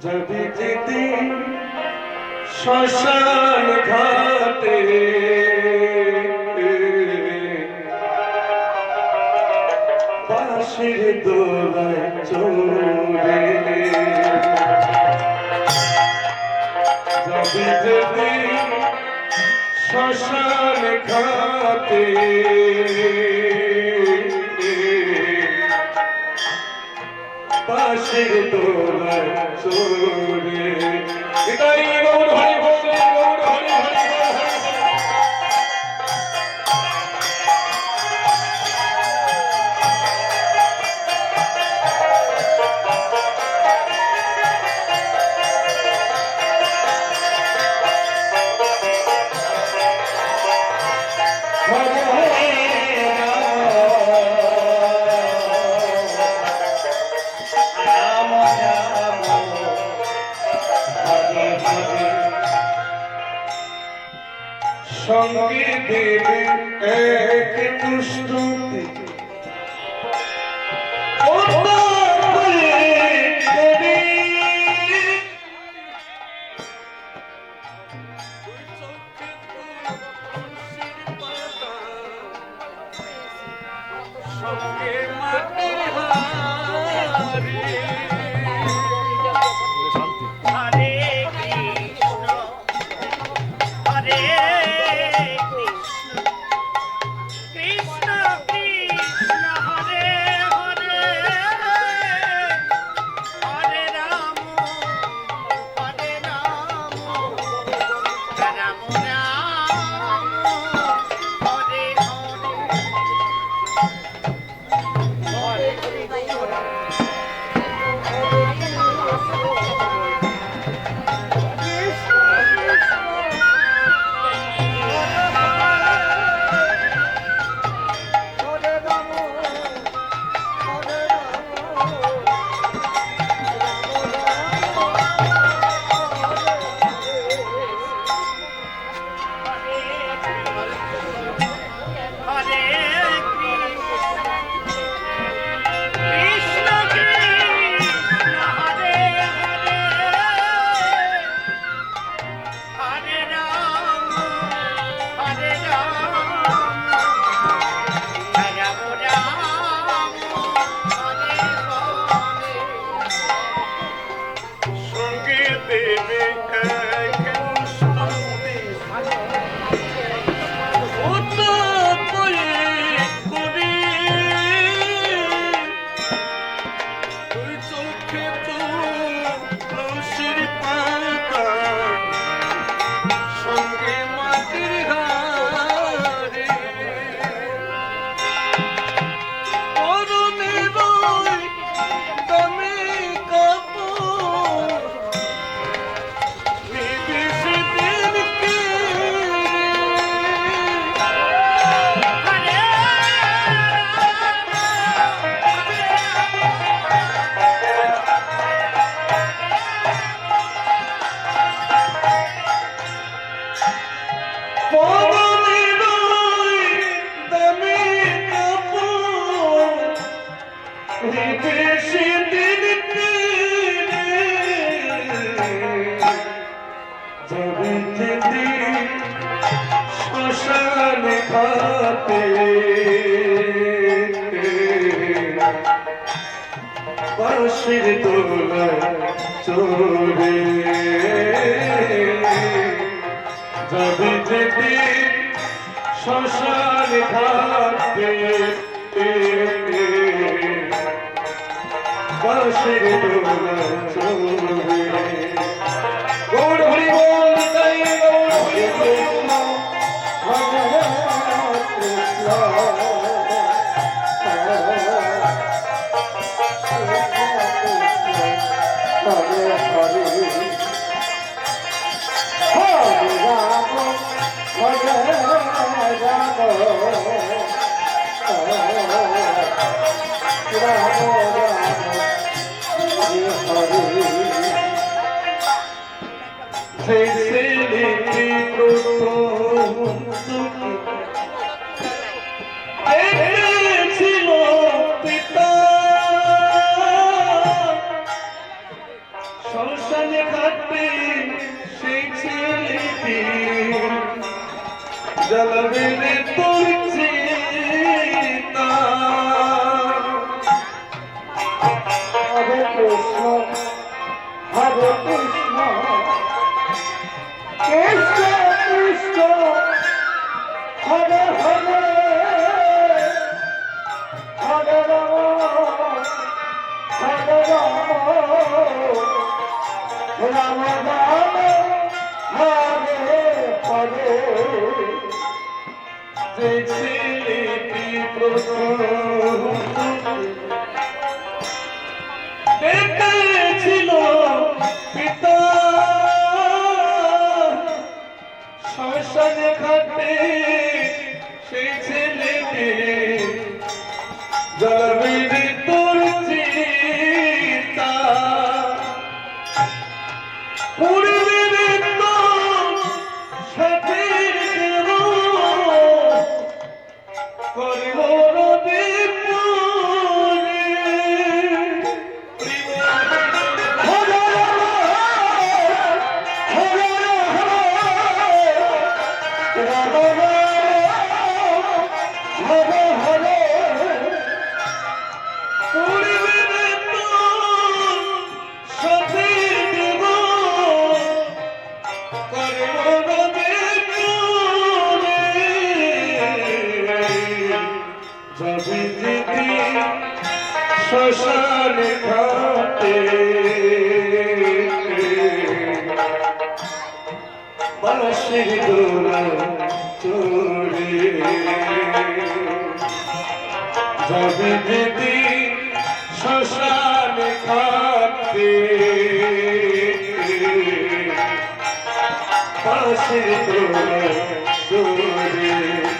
যদি যেদিন শ্মশান ঘাটে বাঁশির দোলায় চৌরে যদি যেদিন শ্মশান ঘাটে পাশের তোলায় সরে তাই মন ভাই বলে দেবে এক দুষ্টুতি সঙ্গে খাতে বাঁশির দোলা চোরে যাবে যেতে শ্মশান ঘাতে বাঁশির দোলা চোরে Say, say. পিতা শ্মশানে খাটে সেই ছেলেকে যাবে দিদি শ্মশান ঘাটে। বাঁশির দোলা চোরে যাবে দিদি শ্মশান ঘাটে। বাঁশির দোলা চোরে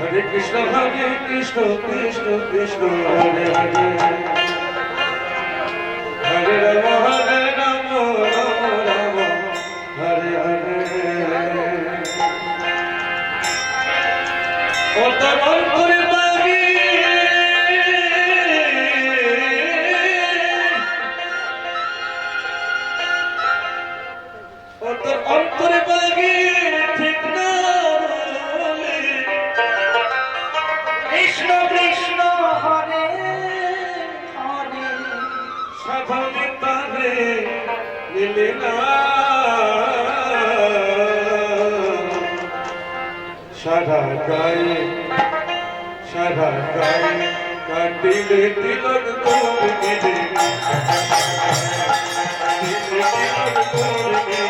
হরে কৃষ্ণ হরে কৃষ্ণ কৃষ্ণ কৃষ্ণ, হরে হরে। হরে রাম হরে রাম রাম রাম, হরে হরে। ও তোমার না সারা গায়ে সারা গায়ে কাটিলে তিলক তোর গিরে তিলক তোর গিরে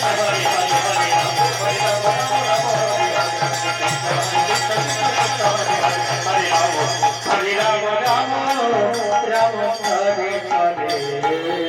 Hare Hare